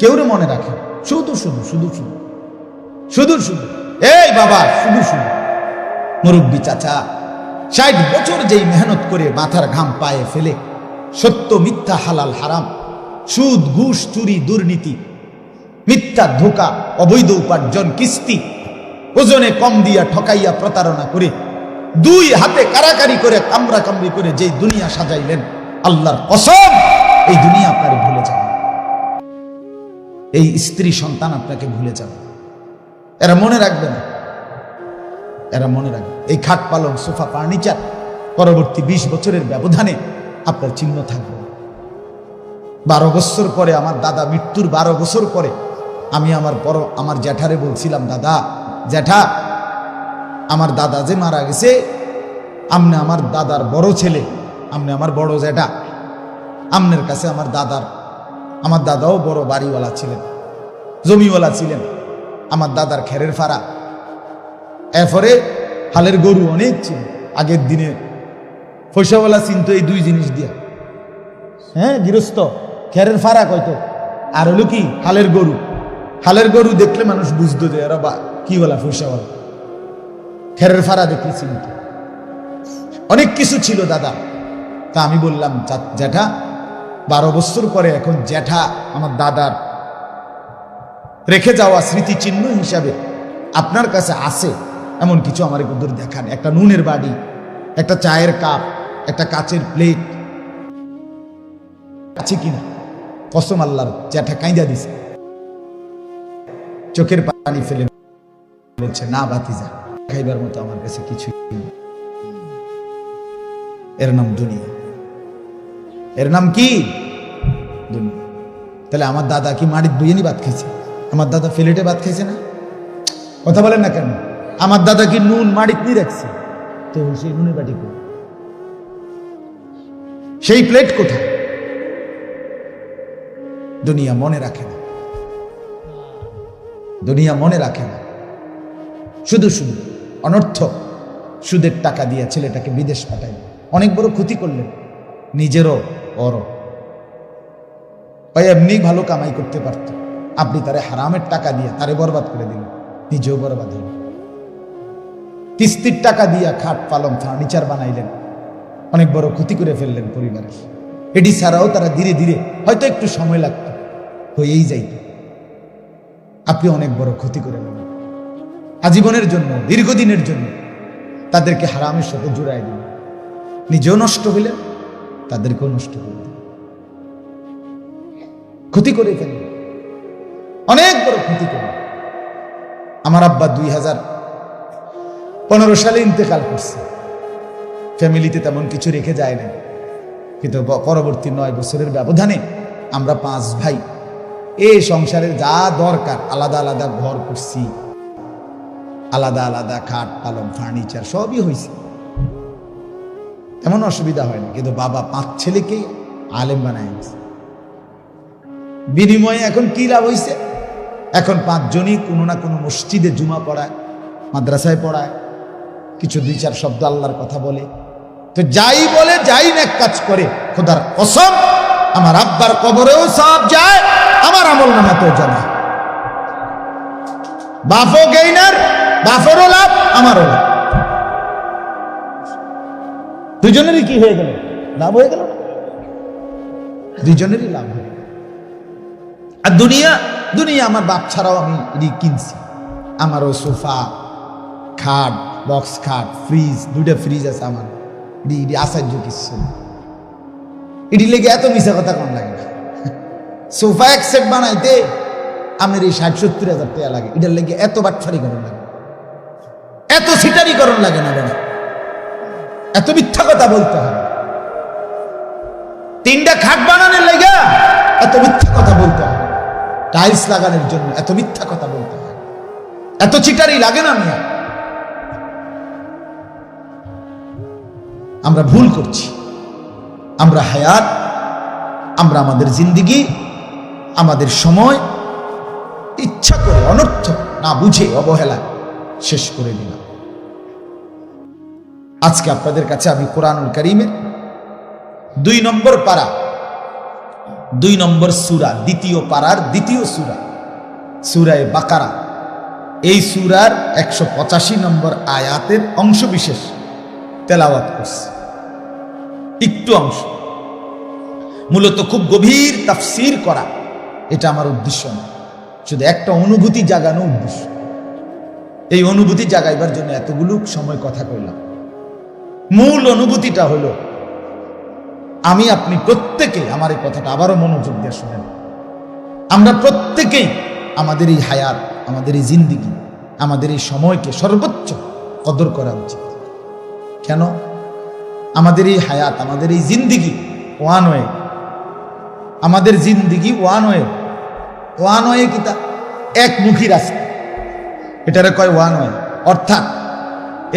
কেউরে মনে রাখে? শুধু শুধু শুধু শুধু। শুধু শুধু। এই বাবা, শুধু শুধু। মুরব্বী চাচা, ষাট বছর যেই মেহনত করে মাথার ঘাম পায়ে ফেলে, সত্য মিথ্যা হালাল হারাম, সুদ, ঘুষ, চুরি, দুর্নীতি, মিথ্যা ধোকা, অবৈধ উপার্জন, কিস্তি, ওজনে কম দিয়া ঠকাইয়া প্রতারণা করে, দুই হাতে কারাকারি করে কামরা কামড়ি করে যেই দুনিয়া সাজাইলেন, আল্লাহর কসম, এই দুনিয়া আপনার ভুলে যাবে। এই স্ত্রী সন্তান আপনাকে ভুলে যাবে। এরা মনে রাখবে না। এরা মনে রাখবে। এই খাট পালং, সোফা, ফার্নিচার পরবর্তী বিশ বছরের ব্যবধানে আপনার চিহ্ন থাকবে। বারো বছর পরে আমার দাদা, মৃত্যুর বারো বছর পরে আমি আমার বড় আমার জ্যাঠারে বলছিলাম, দাদা, জ্যাঠা, আমার দাদা যে মারা গেছে, আমনে আমার দাদার বড় ছেলে, আমনে আমার বড় জ্যাঠা, আমনের কাছে আমার দাদার আমার দাদাও বড় বাড়িওয়ালা ছিলেন, জমিওয়ালা ছিলেন, আমার দাদার খেরের ফাড়া। এরপরে হালের গরু অনেক ছিল, আগের দিনে পয়সাওয়ালা চিন্ত এই দুই জিনিস দিয়া। হ্যাঁ গৃহস্থ, খেরের ফাড়া কয়তো আর হলো কি, হালের গরু। হালের গরু দেখলে মানুষ বুঝতো যে এরা বা, কি বলা পয়সাওয়ালা? খেরের ফাড়া দেখলে চিনত। অনেক কিছু ছিল দাদা। তা আমি বললাম "জা- জ্যাঠা বারো বছর পরে এখন জ্যাঠা আমার দাদার রেখে যাওয়া স্মৃতিচিহ্ন হিসাবে আপনার কাছে আছে এমন কিছু আমার একটু দূর দেখান। একটা নুনের বাড়ি একটা চায়ের কাপ, একটা কাচের প্লেট আছে কিনা? কসম আল্লাহর জ্যাঠা কাঁদা দিছে। চোখের পানি ফেলে বলছে, না বাতিজা খাইবার মতো আমার কাছে কিছুই। এর নাম দুনিয়া। এর নাম কি? তাহলে আমার দাদা কি মাটির বিরিয়ানি ভাত খেয়েছে আমার দাদা ফিলেটে ভাত খেয়েছে না? কথা বলেন না কেন? আমার দাদা কি নুন মাড়িত নিয়ে রাখছে? তো সেই নুনের বাটি? সেই প্লেট কোথায়? দুনিয়া মনে রাখে না। দুনিয়া মনে রাখে না। শুধু শুধু অনর্থ সুদের টাকা দিয়ে ছেলেটাকে বিদেশ পাঠাই অনেক বড় ক্ষতি করলেন। নিজেরও অরও ভাই এমনি ভালো কামাই করতে পারত। আপনি তারে হারামের টাকা দিয়ে তারে বরবাদ করে দিলেন, নিজেও বরবাদ হলেন কিস্তির টাকা দিয়া খাট পালং ফার্নিচার বানাইলেন, অনেক বড় ক্ষতি করে ফেললেন পরিবারের। এটি ছাড়াও তারা ধীরে ধীরে হয়তো একটু সময় লাগত, হয়েই যাইত। আপনি অনেক বড় ক্ষতি করে নেবেন আজীবনের জন্য, দীর্ঘদিনের জন্য তাদেরকে হারামের সাথে জুড়াই দিলেন। নিজেও নষ্ট হইলেন তাদেরকেও নষ্ট করে দিলেন ক্ষতি করে ফেললেন অনেক বড় ক্ষতি করলেন আমার আব্বা দুই হাজার পনেরো সালে ইন্তেকাল করছে। ফ্যামিলিতে তেমন কিছু রেখে যায় না কিন্তু পরবর্তী নয় বছরের ব্যবধানে আমরা পাঁচ ভাই এই সংসারের যা দরকার আলাদা আলাদা ঘর করছি। আলাদা আলাদা খাট পালং ফার্নিচার সবই হয়েছে তেমন অসুবিধা হয় না, কিন্তু বাবা পাঁচ ছেলেকে আলেম বানায় বিনিময়ে এখন কি লাভ হয়েছে এখন পাঁচজনই কোনো না কোনো মসজিদে জুমা পড়ায়, মাদ্রাসায় পড়ায়, কিছু দুই চার শব্দ আল্লাহর কথা বলে। তো যাই বলে, যাই না এক কাজ করে, খোদার কসম, আমার আব্বার কবরেও সব যায়, আমার আমল নামাতেও জানা বাফও গেইনার বাফেরও লাভ, আমারও লাভ। দুজনেরই কি হয়ে গেল? লাভ হয়ে গেল দুজনেরই লাভ হয়ে আর দুনিয়া দুনিয়া আমার বাপ ছাড়াও আমি এটি কিনছি। আমারও সোফা, খাট, বক্স খাট, ফ্রিজ, দুইটা ফ্রিজ আছে আমার। এটি এটি আশ্চর্য কিছু। এটি লেগে এত মিশা কথা কম লাগে সোফা এক সেট বানাইতে আমার এই ষাট, সত্তর হাজার টাকা লাগে। এটার লেগে এত বাটফারি করণ লাগে। এত সিটারি করণ লাগে না বেড়া এত মিথ্যা কথা বলতে হবে তিনটা খাট বানানোর লেগে এত মিথ্যা কথা বলতে হবে টাইলস লাগানোর জন্য এত মিথ্যা কথা বলতে হয়। এত চিটারি লাগে না মিয়া? আমরা ভুল করছি। আমরা হায়াত, আমরা আমাদের জিন্দিগি, আমাদের সময়, ইচ্ছা করে অনর্থ না বুঝে অবহেলা শেষ করে দিলাম। আজকে আপনাদের কাছে আমি কোরআনুল করিমের দুই নম্বর পারা, দুই নম্বর সুরা, দ্বিতীয় পাড়ার দ্বিতীয় সুরা, সুরায় বাকারা। এই সুরার একশো পঁচাশি নম্বর আয়াতের অংশ বিশেষ তেলাওয়াত করছে। একটু অংশ। মূলত খুব গভীর তাফসির করা, এটা আমার উদ্দেশ্য না। শুধু একটা অনুভূতি জাগানো উদ্দেশ্য। এই অনুভূতি জাগাইবার জন্য এতগুলো সময় কথা কইলাম। মূল অনুভূতিটা হলো, আমি আপনি প্রত্যেকে আমার এই কথাটা আবারও মনোযোগ দিয়ে শুনেন। আমরা প্রত্যেকেই আমাদের এই হায়াত, আমাদের এই জিন্দিগি, আমাদের এই সময়কে সর্বোচ্চ কদর করা উচিত। কেন? আমাদের এই হায়াত, আমাদের এই জিন্দিগি ওয়ান ওয়ে। আমাদের জিন্দিগি ওয়ান ওয়ে। ওয়ান ওয়ে কি তা? একমুখী রাস্তা। এটারে কয় ওয়ান ওয়ে? অর্থাৎ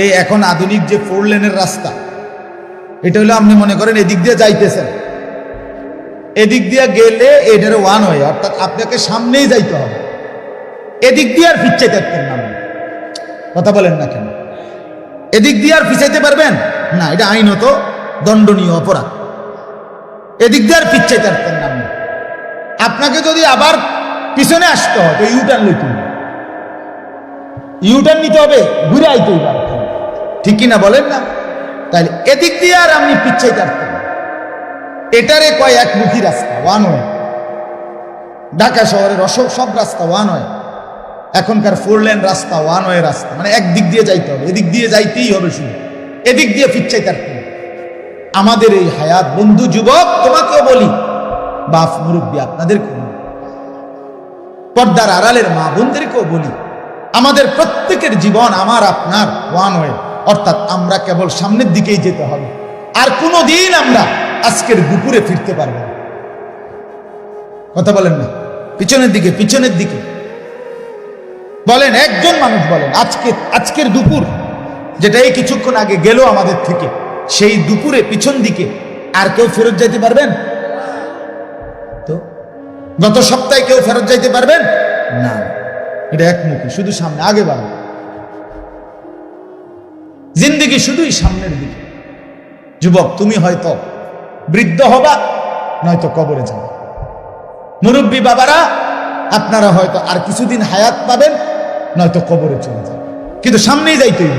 এই এখন আধুনিক যে ফোর লেনের রাস্তা, এটা হলো আপনি মনে করেন এদিক দিয়ে যাইতেছেন। এদিক দিয়ে গেলে এটার ওয়ান ওয়ে অর্থাৎ আপনাকে সামনেই যাইতে হবে। এদিক দিয়ে আর পিছিয়ে থাকতেন না কথা বলেন না কেন? এদিক দিয়ে আর পিছাইতে পারবেন? না, এটা আইনত দণ্ডনীয় অপরাধ। এদিক দিয়ে আর পিছিয়ে থাকতেন না আপনি। আপনাকে যদি আবার পিছনে আসতে হয়, তো ইউটার্ন লইতে হবে। ইউটার্ন নিতে হবে, ঘুরে আইতেই আপনাকে। ঠিক কিনা বলেন না? তাহলে এদিক দিয়ে আর আপনি পিছিয়ে থাকতেন এটারে কয় একমুখী রাস্তা ওয়ান ওয়ে ঢাকা শহরের অসব সব রাস্তা ওয়ান ওয়ে এখনকার ফোর লেন রাস্তা ওয়ান ওয়ে রাস্তা। মানে একদিক দিয়ে যাইতে হবে, এদিক দিয়ে যাইতেই হবে শুধু। এদিক দিয়ে ফিরচাই থাকতে হবে। আমাদের এই হায়াত, বন্ধু, যুবক, তোমাকেও বলি, বাপ, মুরব্বী, আপনাদেরকেও। পর্দার আড়ালের মা বোনদেরকেও বলি, আমাদের প্রত্যেকের জীবন আমার, আপনার ওয়ান ওয়ে অর্থাৎ আমরা কেবল সামনের দিকেই যেতে হবে। আর কোনো দিন আমরা আজকের দুপুরে ফিরতে পারব না। কথা বলেন না। পিছনের দিকে পিছনের দিকে। বলেন, একজন মানুষ বলেন, আজকে, আজকের দুপুর যেটা এই কিছুক্ষণ আগে গেল আমাদের থেকে, সেই দুপুরে পিছন দিকে আর কেউ ফেরত যাইতে পারবেন? তো, গত সপ্তাহে কেউ ফেরত যাইতে পারবেন? না। এটা একমুখী, শুধু সামনে, আগে বাড়ো জিন্দিগি শুধুই সামনের দিকে। যুবক, তুমি হয়তো বৃদ্ধ হবা, নয়তো কবরে যাবে। মুরব্বী বাবারা, আপনারা হয়তো আর কিছুদিন হায়াত পাবেন, নয়তো কবরে চলে যাবে কিন্তু সামনেই যাইতেই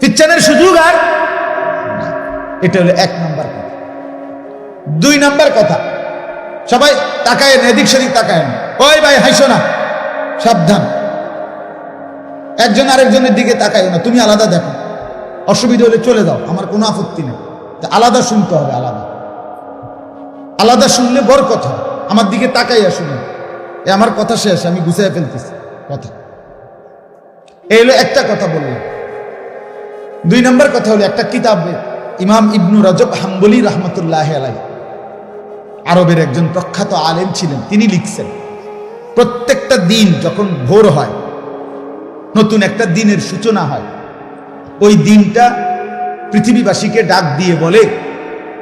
পিচ্ছানের সুযোগ আর এটা হলো এক নাম্বার কথা। দুই নাম্বার কথা, সবাই তাকায় এদিক সেদিক তাকায় ওই ভাই, হাইসো না, সাবধান। একজন আরেকজনের দিকে তাকায় না, তুমি আলাদা দেখো। অসুবিধা হলে চলে যাও, আমার কোনো আপত্তি নেই। তা আলাদা শুনতে হবে, আলাদা। আলাদা শুনলে বড় কথা। আমার দিকে তাকাইয়া শুনুন এ আমার কথা শেষ, আমি গুছিয়ে ফেলতেছি। কথা। এই হলো একটা কথা বললাম। দুই নম্বর কথা হলো, একটা কিতাবে ইমাম ইবনু রজব হাম্বলি রহমতুল্লাহ আলাই আরবের একজন প্রখ্যাত আলেম ছিলেন। তিনি লিখছেন, প্রত্যেকটা দিন যখন ভোর হয় নতুন একটা দিনের সূচনা হয়। ওই দিনটা পৃথিবীবাসীকে ডাক দিয়ে বলে,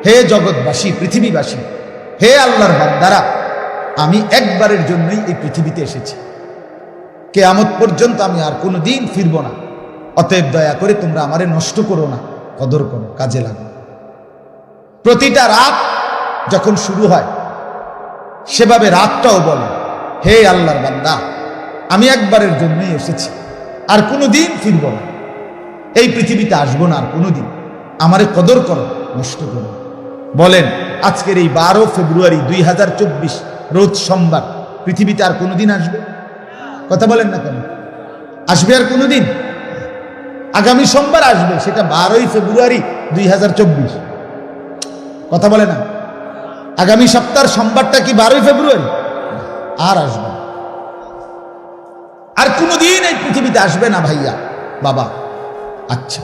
হে জগৎবাসী, পৃথিবীবাসী, হে আল্লাহর বান্দারা, আমি একবারের জন্যই এই পৃথিবীতে এসেছি। কেয়ামত পর্যন্ত আমি আর কোনো দিন ফিরব না। অতএব দয়া করে তোমরা আমারে নষ্ট করো না, কদর করো, কাজে লাগো প্রতিটা রাত যখন শুরু হয়, সেভাবে রাতটাও বলে, হে আল্লাহর বান্দা, আমি একবারের জন্যই এসেছি। আর কোনো দিন ফিরব না। এই পৃথিবীতে আসব না আর কোনো দিন আমারে কদর করো, নষ্ট করো। বলেন, আজকের এই বারো ফেব্রুয়ারি দুই হাজার চব্বিশ, রোজ সোমবার, পৃথিবীতে আর কোনোদিন আসবে? কথা বলেন না কেন? আসবে আর কোনোদিন? আগামী সোমবার আসবে, সেটা বারোই ফেব্রুয়ারি দুই হাজার চব্বিশ। কথা বলে না? আগামী সপ্তাহের সোমবারটা কি বারোই ফেব্রুয়ারি? আর আসবে। আর কোনোদিন এই পৃথিবীতে আসবে না ভাইয়া। বাবা আচ্ছা।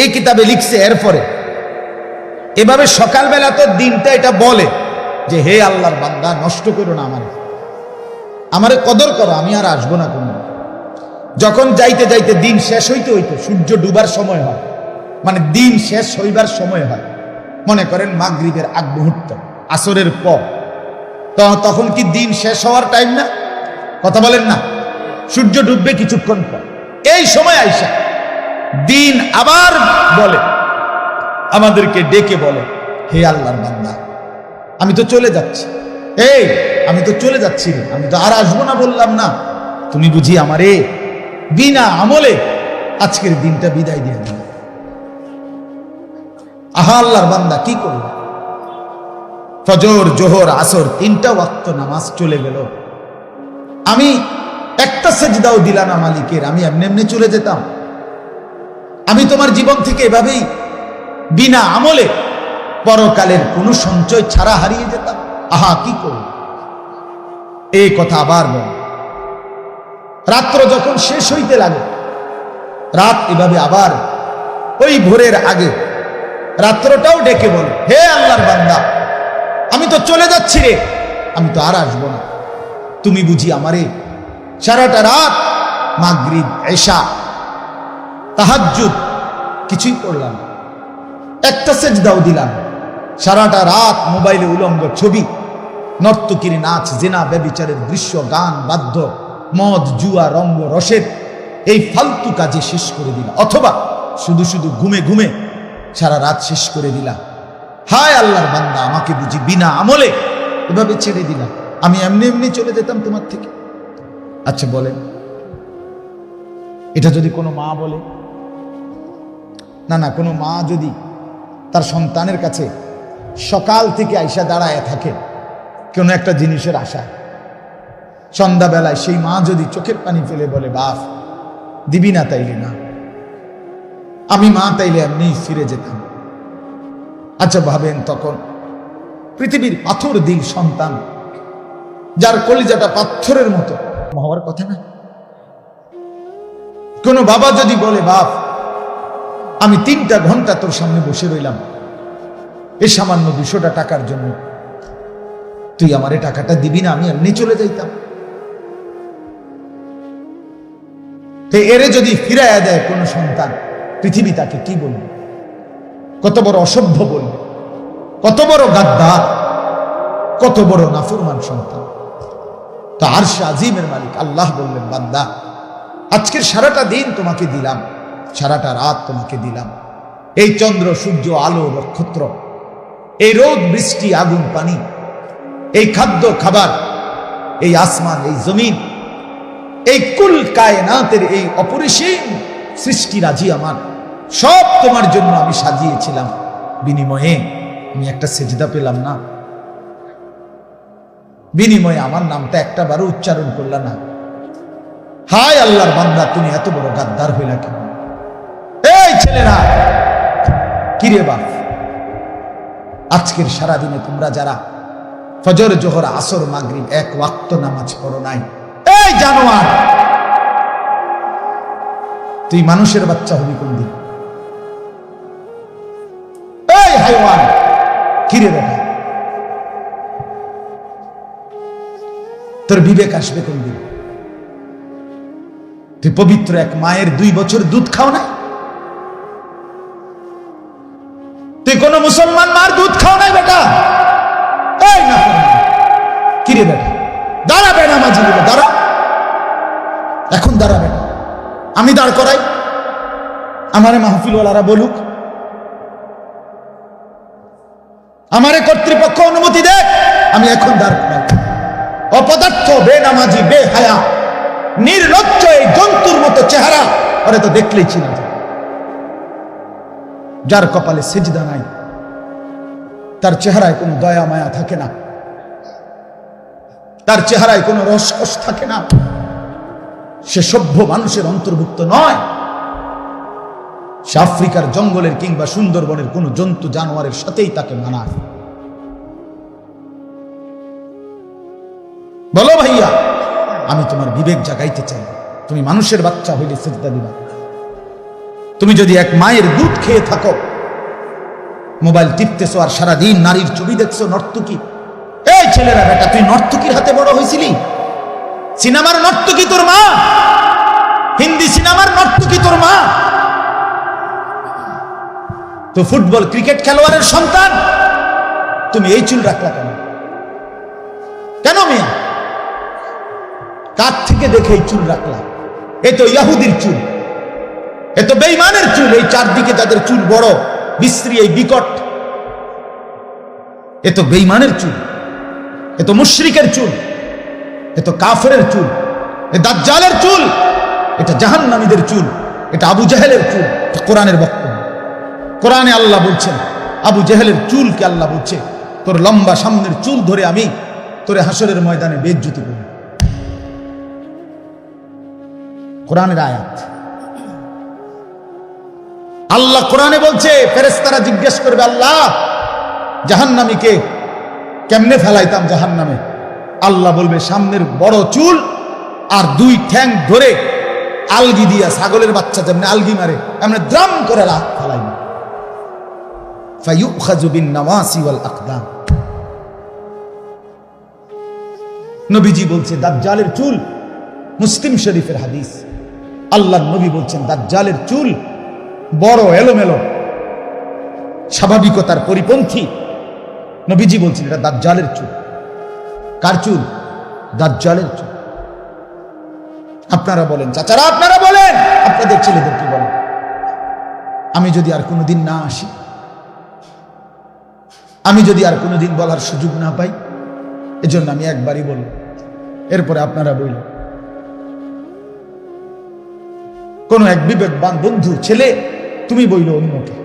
এই কিতাবে লিখছে এরপরে, এভাবে সকালবেলা তো দিনটা এটা বলে যে, হে আল্লাহর বান্দা, নষ্ট করো না আমার। আমারে কদর করো, আমি আর আসব না কোনো যখন যাইতে যাইতে দিন শেষ হইতে হইতে সূর্য ডুবার সময় হয় মানে দিন শেষ হইবার সময় হয়, মনে করেন মাগরিবের আগ মুহূর্ত, আসরের পর তখন কি দিন শেষ হওয়ার টাইম না? কথা বলেন না। সূর্য ডুববে কিছুক্ষণ পর। এই সময় আইসা দিন আবার বলে, আমাদেরকে ডেকে বলে, হে আল্লাহর বান্দা, আমি তো চলে যাচ্ছি। এই, আমি তো চলে যাচ্ছি আমি তো আর আসব না বললাম না। তুমি বুঝি আমারে বিনা আমলে আজকের দিনটা বিদায় দিয়ে দিল। আহা আল্লাহর বান্দা, কি করবে? ফজর, জোহর, আসর, তিনটা ওয়াক্ত নামাজ চলে গেল। আমি একটা সেজদাও দিলা না মালিকের, আমি এমনি এমনি চলে যেতাম। আমি তোমার জীবন থেকে এভাবেই বিনা আমলে পরকালের কোনো সঞ্চয় ছাড়া হারিয়ে যেতাম। আহা, কি করব? এই কথা আবার বল। রাত্র যখন শেষ হইতে লাগে, রাত এভাবে আবার ওই ভোরের আগে রাত্রটাও ডেকে বলে, হে আল্লাহর বান্দা, আমি তো চলে যাচ্ছি রে, আমি তো আর আসব না। তুমি বুঝি আমারে সারাটা রাত মাগরিব, এশা, তাহাজ্জুদ কিছুই করলাম। একটা সেজদাও দিলাম সারাটা রাত মোবাইলে উলঙ্গ ছবি, নর্তকির নাচ, জেনা, ব্যবিচারের দৃশ্য, গান, বাদ্য, মদ, জুয়া, রঙ্গ, রসের এই ফালতু কাজে শেষ করে দিলা। অথবা শুধু শুধু ঘুমে ঘুমে সারা রাত শেষ করে দিলা। হায় আল্লাহর বান্দা, আমাকে বুঝি বিনা আমলে এভাবে ছেড়ে দিলাম আমি এমনি এমনি চলে যেতাম তোমার থেকে। আচ্ছা বলেন। এটা যদি কোনো মা বলে? না না, কোনো মা যদি তার সন্তানের কাছে সকাল থেকে আইসা দাঁড়ায় থাকে, কোনো একটা জিনিসের আশায় সন্ধ্যাবেলায় সেই মা যদি চোখের পানি ফেলে বলে, বাপ, দিবি না তাইলে না। আমি মা তাইলে এমনি ফিরে যেতাম। আচ্ছা ভাবেন তখন পৃথিবীর পাথর দিল সন্তান যার কলিজাটা পাথরের মতো। হওয়ার কথা না? কোনো বাবা যদি বলে, বাপ, আমি তিনটা ঘণ্টা তোর সামনে বসে রইলাম। এ সামান্য দুশোটা টাকার জন্য। তুই আমার এই টাকাটা দিবি না, আমি এমনি চলে যাইতাম। এরে যদি ফিরাইয়া দেয় কোনো সন্তান, পৃথিবী তাকে কি বলবে? কত বড় অসভ্য বলবে? কত বড় গাদ্দার? কত বড় নাফরমান সন্তান? তো আর সে আজিমের মালিক আল্লাহ বললেন, বান্দা, আজকের সারাটা দিন তোমাকে দিলাম, সারাটা রাত তোমাকে দিলাম। এই চন্দ্র, সূর্য, আলো, নক্ষত্র, এই রোদ, বৃষ্টি, আগুন, পানি, এই খাদ্য, খাবার, এই আসমান, এই জমিন, এই কুল কায়নাতের এই অপরিসীম সৃষ্টি রাজি আমার। সব তোমার জন্য আমি সাজিয়েছিলাম। বিনিময়ে আমি একটা সেজদা পেলাম না। বিনিময়ে আমার নামটা একটা বারো উচ্চারণ করলা না। হায় আল্লাহর বান্দা, তুমি এত বড় গাদ্দার হইলা কেন? এই ছেলেরা! কিরে বাপ? আজকের সারাদিনে তোমরা যারা ফজর, জোহর, আসর, মাগরিব এক ওয়াক্ত নামাজ পড়ো নাই, এই জানোয়ার! তুই মানুষের বাচ্চা হবি কোন দিন এই হাইওয়ান! কিরে বেটা? তোর বিবেক আসবে কোন দিন? তুই পবিত্র এক মায়ের দুই বছর দুধ খাও না তুই কোন মুসলমান মার দুধ খাও নাই বেটা? না কিরে বেটা? দাঁড়া বেটা মাঝি দাঁড়া। এখন দাঁড়াবে না আমি দাঁড় করাই। আমারে মাহফিলওয়ালারা বলুক। আমারে কর্তৃপক্ষ অনুমতি দেখ। আমি এখন দাঁড় করাই। অপদার্থ, বেনামাজি, বেহায়া, নির্লজ্জ এই জন্তুর মতো চেহারা ওরে তো দেখলেই যায়। যার কপালে সেজদা নাই, তার চেহারায় কোনো দয়া, মায়া থাকে না। তার চেহারায় কোনো রসকস থাকে না। সে সভ্য মানুষের অন্তর্ভুক্ত নয়। সে আফ্রিকার জঙ্গলের কিংবা সুন্দরবনের কোনো জন্তু, জানোয়ারের সাথেই তাকে মানায়। বলো ভাইয়া, আমি তোমার বিবেক জাগাইতে চাই। তুমি মানুষের বাচ্চা হইলে সেজদা দিবা। তুমি যদি এক মায়ের দুধ খেয়ে থাকো, মোবাইল টিপতেছো আর সারাদিন নারীর ছবি দেখছ নর্তকী। এই ছেলেরা বেটা, তুই নর্তকীর হাতে বড় হয়েছিলি সিনেমার নর্তকী তোর মা? হিন্দি সিনেমার নর্তকী তোর মা? তো ফুটবল ক্রিকেট খেলোয়াড়ের সন্তান? তুমি এই চুল রাখলা কেন? কেন মেয়া? কার থেকে দেখে এই চুল রাখলাম। এ তো ইয়াহুদির চুল। এ তো বেইমানের চুল। এই চারদিকে তাদের চুল বড়, বিশ্রী, এই বিকট। এ তো বেইমানের চুল। এ তো মুশরিকের চুল। এ তো কাফের চুল। এ দাজ্জালের চুল। এটা জাহান্নামীদের চুল। এটা আবু জাহেলের চুল। কোরআনের বক্তব্য। কোরআনে আল্লাহ বলছেন, আবু জাহেলের চুলকে আল্লাহ বলছে, তোর লম্বা সামনের চুল ধরে আমি তোরে হাসরের ময়দানে বেজ্জুতি করব। কোরআনের আয়াত। আল্লাহ কোরআনে বলছে ফেরেস্তারা জিজ্ঞেস করবে, আল্লাহ জাহান্নামীকে কেমনে ফেলাইতাম জাহান্নামে? আল্লাহ বলবে, সামনের বড় চুল আর দুই ঠ্যাং ধরে আলগি দিয়া ছাগলের বাচ্চা যেমনি আলগি মারে এমনি দ্রাম করে ওয়াল আকদাম নবীজি বলছে, দাজ্জালের চুল মুসলিম শরীফের হাদিস। আল্লাহ নবী বলছেন, দাজ্জালের চুল বড়, এলোমেলো, স্বাভাবিকতার পরিপন্থী। নবীজি বলছেন, এটা দাজ্জালের চুল। কার চুল? দাজ্জালের চুল। আপনারা বলেন, চাচারা, আপনারা বলেন, আপনাদের ছেলেদেরকে বলেন আমি যদি আর কোনোদিন না আসি, আমি যদি আর কোনোদিন বলার সুযোগ না পাই, এজন্য আমি একবারই বলব। এরপরে আপনারা বললেন কোন এক বিবেকবান বন্ধু ছেলে তুমি বইল অন্যকে।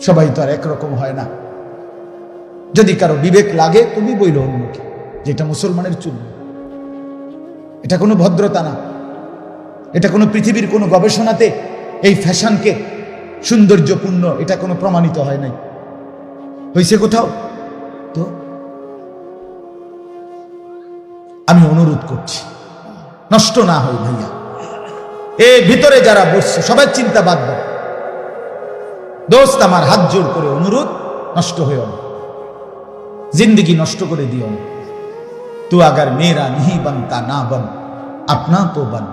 সবাই তো আর একরকম হয় না। যদি কারও বিবেক লাগে, তুমি বইল অন্যকে, যেটা মুসলমানের চুল এটা কোনো ভদ্রতা না। এটা কোনো পৃথিবীর কোনো গবেষণাতে এই ফ্যাশনকে সৌন্দর্যপূর্ণ, এটা কোনো প্রমাণিত হয় নাই। হয়েছে কোথাও? তো? আমি অনুরোধ করছি, নষ্ট না হয় ভাইয়া। এ ভিতরে যারা বসছে, সবাই চিন্তা বাদ দোস্ত, আমার হাত জোর করে অনুরোধ, নষ্ট হয়েও না। জিন্দগি নষ্ট করে দিও না। তু আগার মেরা নিহি বনতা না বন, আপনা তো বন।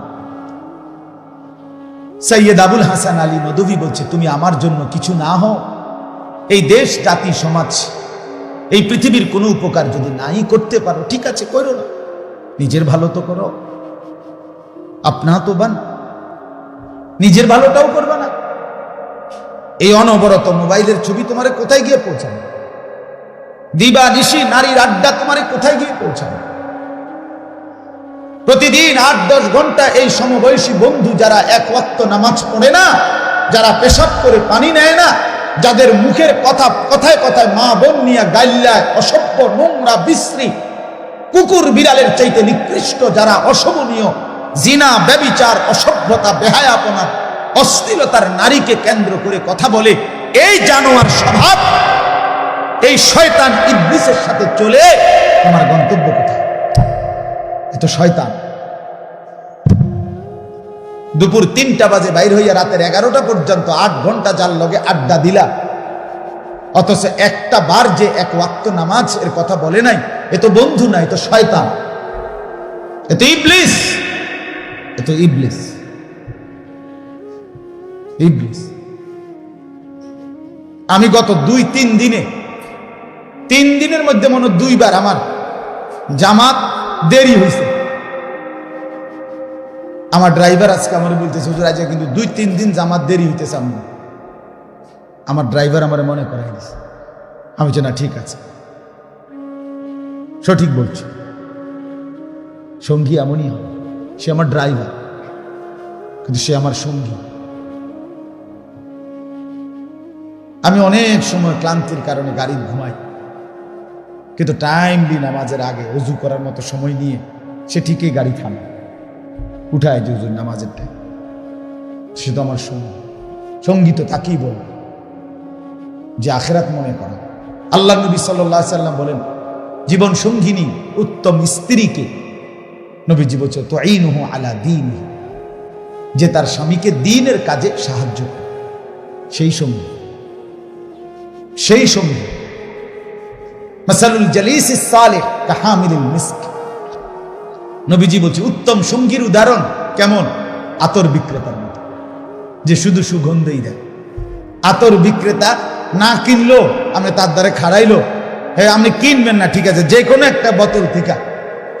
সৈয়দ আবুল হাসান আলী নদভি বলছে, তুমি আমার জন্য কিছু না হও। এই দেশ, জাতি, সমাজ, এই পৃথিবীর কোনো উপকার যদি নাই করতে পারো, ঠিক আছে, করো না। নিজের ভালো তো করো। আপনা তো বান। নিজের ভালোটাও করবে না। এই অনবরত মোবাইলের ছবি তোমারে কোথায় গিয়ে পৌঁছাবে? দিবা, নিশি, নারীর আড্ডা তোমারে কোথায় গিয়ে পৌঁছাবে? প্রতিদিন আট, দশ ঘণ্টা এই সমবয়সী বন্ধু যারা এক ওয়াক্ত নামাজ পড়ে না, যারা পেশাব করে পানি নেয় না, যাদের মুখের কথা কথায় কথায় মা বোন নিয়ে গাইল্লায় অসভ্য নোংরা বিশ্রী কুকুর বিড়ালের চাইতে নিকৃষ্ট যারা অশোভনীয় জিনা, ব্যবিচার, অসভ্যতা, বেহায়াপনা অস্থিরতার নারীকে কেন্দ্র করে কথা বলে, এই জানোয়ার স্বভাব, এই শয়তান ইবলিসের সাথে চলে, তোমার গন্তব্য কোথায়? এ তো শয়তান। দুপুর তিনটা বাজে, বাইর হইয়া রাতের এগারোটা পর্যন্ত আট ঘণ্টা যার লগে আড্ডা দিলা। অথচ একটা বার যে এক ওয়াক্ত নামাজ এর কথা বলে নাই, এ তো বন্ধু না, এ তো শয়তান। এ তো ইবলিস। এ তো ইবলিস। ইবলিস। আমি গত দুই, তিন দিনে, তিন দিনের মধ্যে মনে দুইবার আমার জামাত দেরি হয়েছে আমার ড্রাইভার আজকে আমার বলতেছে, হুজুর, আজকে কিন্তু দুই, তিন দিন জামাত দেরি হইতেছে আমি আমার ড্রাইভার আমার মনে করাই দিছে। আমি যে না, ঠিক আছে। সঠিক বলছি। সঙ্গী এমনই হয় সে আমার ড্রাইভার কিন্তু সে আমার সঙ্গী। আমি অনেক সময় ক্লান্তির কারণে গাড়ি ঘুমাই, কিন্তু টাইমলি নামাজের আগে অজু করার মতো সময় নিয়ে সে ঠিকই গাড়ি থামে। উঠায় যে হুজুর নামাজের টাইম সে তো আমার সঙ্গী। সঙ্গী তো তাকেই বল যে আখেরাত মনে করা। আল্লাহ নবী সাল্লাহ সাল্লাম বলেন, জীবন সঙ্গিনী উত্তম স্ত্রীকে নবীজি বলছে তো এই নহ আলা দিন যে তার স্বামীকে দিনের কাজে সাহায্য করে। সেই সঙ্গী সেই সঙ্গী, মাসালুল জালিস সালেহ কাহামিলুল মিস্ক। নবীজি বলছে, উত্তম সঙ্গীর উদাহরণ কেমন? আতর বিক্রেতার মতো, যে শুধু সুগন্ধই দেয়। আতর বিক্রেতা না কিনলো, আপনি তার দ্বারে খাড়াইলো হ্যাঁ আপনি কিনবেন না, ঠিক আছে যে কোনো একটা বোতল থেকে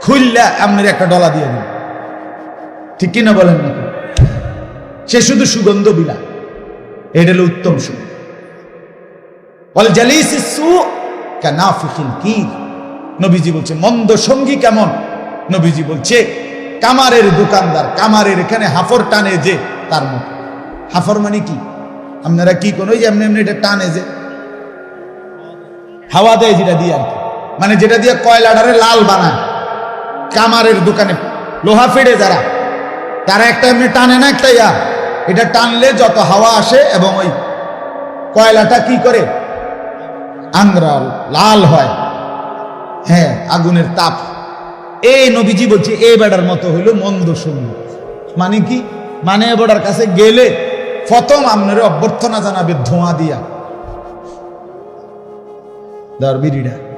খুললে আপনার একটা ডলা দিয়ে দিন। ঠিক কিনা বলেন না সে শুধু সুগন্ধ বিলা এটা হলো উত্তম সুগন্ধ। সু কির নবীজি বলছে, মন্দ সঙ্গী কেমন? নবীজি বলছে, কামারের দোকানদার, কামারের এখানে হাফর টানে যে তার মতো হাফর মানে কি? আপনারা কি কোন যে এমনি এমনি এটা টানে যে? হাওয়া দেয় যেটা দিয়ে আর কি। মানে যেটা দিয়ে কয়লাটারে লাল বানায়। কামারের দোকানে। লোহা ফেড়ে যারা, তারা একটা এমনি টানে না একটা ইয়া? এটা টানলে যত হাওয়া আসে এবং ওই কয়লাটা কি করে? আংরা লাল হয়। হ্যাঁ আগুনের তাপ। এই নবীজি বলছে, এ বেড়ার মতো হইল মন্দ সঙ্গী মানে কি? মানে বেড়ার কাছে গেলে প্রথম আপনার অভ্যর্থনা জানাবে ধোঁয়া দিয়া। ধর বিড়িটা।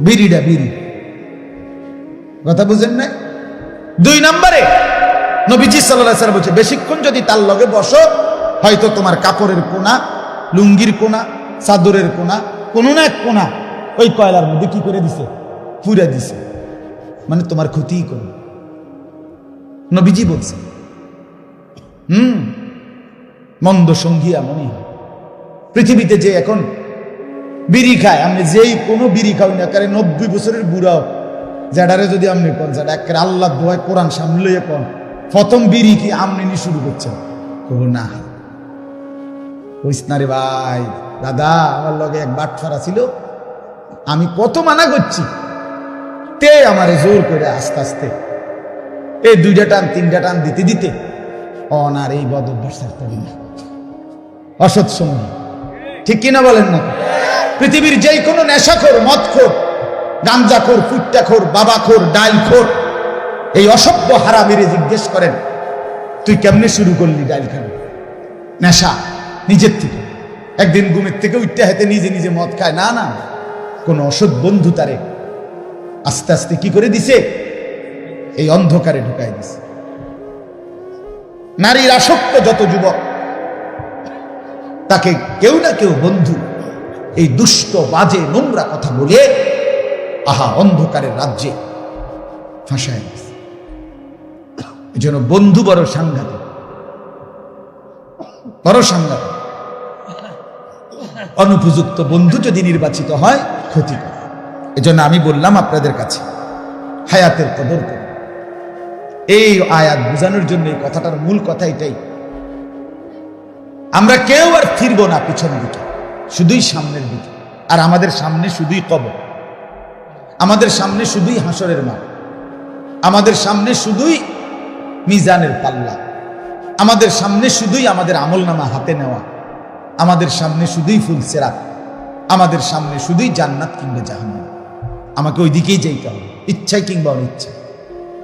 বিড়িটা বিড়ি। কথা বুঝেন না দুই নম্বরে, নবীজি সাল্লাহ বলছে, বেশিক্ষণ যদি তার লগে বসো, হয়তো তোমার কাপড়ের কোনা, লুঙ্গির কোনা, চাদরের কোনা, কোনো না এক কোনা, ওই কয়লার মধ্যে কি করে দিছে? পুরে দিছে। মানে তোমার ক্ষতিই করবে। নবীজি বলছে, হুম, মন্দ সঙ্গী এমনই পৃথিবীতে যে এখন বিড়ি খায়। আপনি যেই কোনো বিড়ি খাও না কারে নব্বই বছরের বুড়াও যেটারে যদি আপনি কোন, যেটা এক আল্লাহ দোয়ায় কোরআন সামলে কোন, প্রথম বিড়ি কি আপনি নি শুরু করছেন? কব না। না রে ভাই। দাদা, আমার লগে এক বাটফারা ছিল। আমি কত মানা করছি। তে আমারে জোর করে আস্তে আস্তে, এই দুইটা টান, তিনটা টান দিতে দিতে অনার এই বদ অভ্যাস পারি না। অসৎ সঙ্গী ঠিক কিনা বলেন না? পৃথিবীর যে কোনো নেশাখোর, মদখোর, গাঞ্জাখোর, ফুট্টাখোর, বাবাখোর, ডাইলখোর, এই অসভ্য হারামিরে জিজ্ঞেস করেন, তুই কেমনে শুরু করলি ডাইল খানো নেশা, নিজের থেকে। একদিন ঘুমের থেকে উঠতে হাতে নিজে নিজে মদ খায়। না না, কোন অসৎ বন্ধু তারে আস্তে আস্তে কি করে দিছে? এই অন্ধকারে ঢুকাই দিছে। নারীর আসক্ত যত যুবক, তাকে কেউ না কেউ বন্ধু এই দুষ্ট, বাজে, নোংরা কথা বলে আহা অন্ধকারের রাজ্যে ফাঁসায় দিছে এই জন্য বন্ধু বড় সাংঘাতিক। বড় সাংঘাতিক। অনুপযুক্ত বন্ধু যদি নির্বাচিত হয়, ক্ষতিকর। এজন্য আমি বললাম আপনাদের কাছে, হায়াতের কদর করুন। এই আয়াত বোঝানোর জন্য এই কথাটার মূল কথা এটাই। আমরা কেউ আর ফিরবো না পিছন দিকে। শুধুই সামনের দিকে। আর আমাদের সামনে শুধুই কবর। আমাদের সামনে শুধুই হাসরের মাঠ। আমাদের সামনে শুধুই মিজানের পাল্লা। আমাদের সামনে শুধুই আমাদের আমল নামা হাতে নেওয়া। আমাদের সামনে শুধুই ফুলসেরাত আমাদের সামনে শুধুই জান্নাত কিংবা জাহান্নাম। আমাকে ওই দিকেই যেতে হবে। ইচ্ছাই কিংবা অনিচ্ছা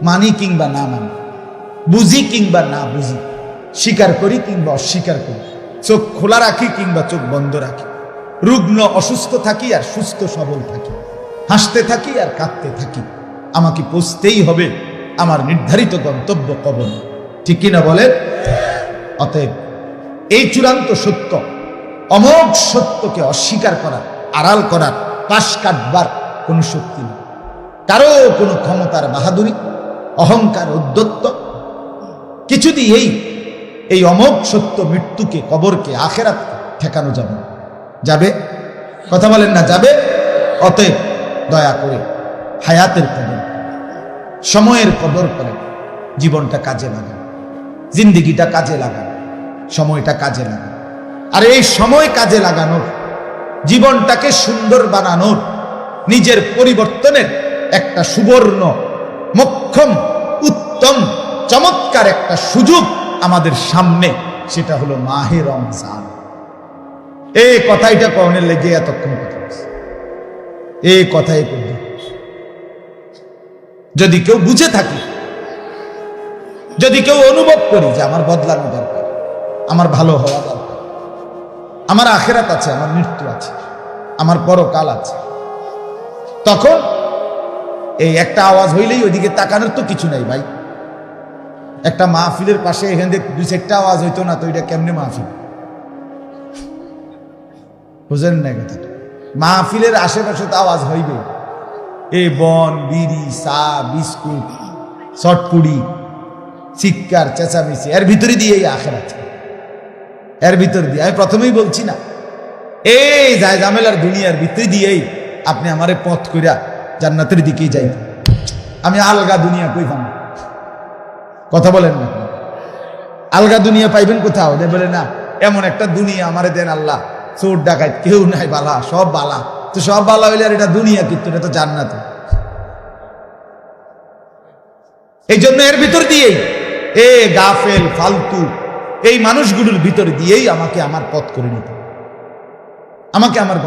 মানি কিংবা না মানি। বুঝি কিংবা না বুঝি। স্বীকার করি কিংবা অস্বীকার করি। চোখ খোলা রাখি কিংবা চোখ বন্ধ রাখি। রুগ্ন অসুস্থ থাকি আর সুস্থ সবল থাকি। হাসতে থাকি আর কাঁদতে থাকি। আমাকে পৌঁছতেই হবে আমার নির্ধারিত গন্তব্য কবর। ঠিক কিনা বলেন? অতএব এই চূড়ান্ত সত্য, অমোঘ সত্যকে অস্বীকার করার আড়াল করার পাশ কাটবার কোনো শক্তি নেই। কারও কোনো ক্ষমতার বাহাদুরি, অহংকার উদ্যত্ত কিছু দিয়েই এই অমোঘ সত্য মৃত্যুকে, কবরকে আখেরাত ঠেকানো যাবে না। যাবে? কথা বলেন না, যাবে? অতএব দয়া করে হায়াতের কদর সময়ের কদর করেন, জীবনটা কাজে লাগান, জিন্দিগিটা কাজে লাগান, সময়টা কাজে লাগান। আর এই সময় কাজে লাগানোর, জীবনটাকে সুন্দর বানানোর, নিজের পরিবর্তনের একটা সুবর্ণ, মক্ষম, উত্তম, চমৎকার একটা সুযোগ আমাদের সামনে, সেটা হলো মাহে রমজান। এই কথাইটা কনের লেগে এতক্ষণ কথা বলছি। এই কথাই যদি কেউ বুঝে থাকি, যদি কেউ অনুভব করি যে আমার বদলানো দরকার, আমার ভালো হওয়া দরকার, আমার আখেরাত আছে, আমার মৃত্যু আছে, আমার পরকাল আছে, তখন এই একটা আওয়াজ হইলেই ওইদিকে তাকানোর তো কিছু নাই ভাই। একটা মাহফিলের পাশে এখান থেকে দুই চারটা আওয়াজ হইতো না, তো এটা কেমনে মাহফিল? বুঝেন না কথাটা মাহফিলের আশেপাশে তো আওয়াজ হইবে। এ বন, বিড়ি, চা, বিস্কুট, চটপুড়ি চিৎকার চেঁচামেচি, এর ভিতরে দিয়ে এই আখের আছে এর ভিতর দিয়ে, আমি প্রথমেই বলছি না। এই যায় জামেলার দুনিয়ার ভিতরে দিয়েই আপনি আমারে পথ কইরা জান্নাতের দিকেই যাই আমি আলগা দুনিয়া কই কথা বলেন না। আলগা দুনিয়া পাইবেন কোথাও? যে বলে, না, এমন একটা দুনিয়া আমারে দেন আল্লাহ। চোর ডাকাত, কেউ নাই বালা, সব বালা। তো সব বালা হইলে আর এটা দুনিয়া কিন্তু এটা তো জান্নাত। এই জন্য এর ভিতর দিয়েই, এ গাফেল, ফালতু, এই মানুষগুলোর ভিতর দিয়েই আমাকে আমার পথ করে নিতে। আমাকে আমার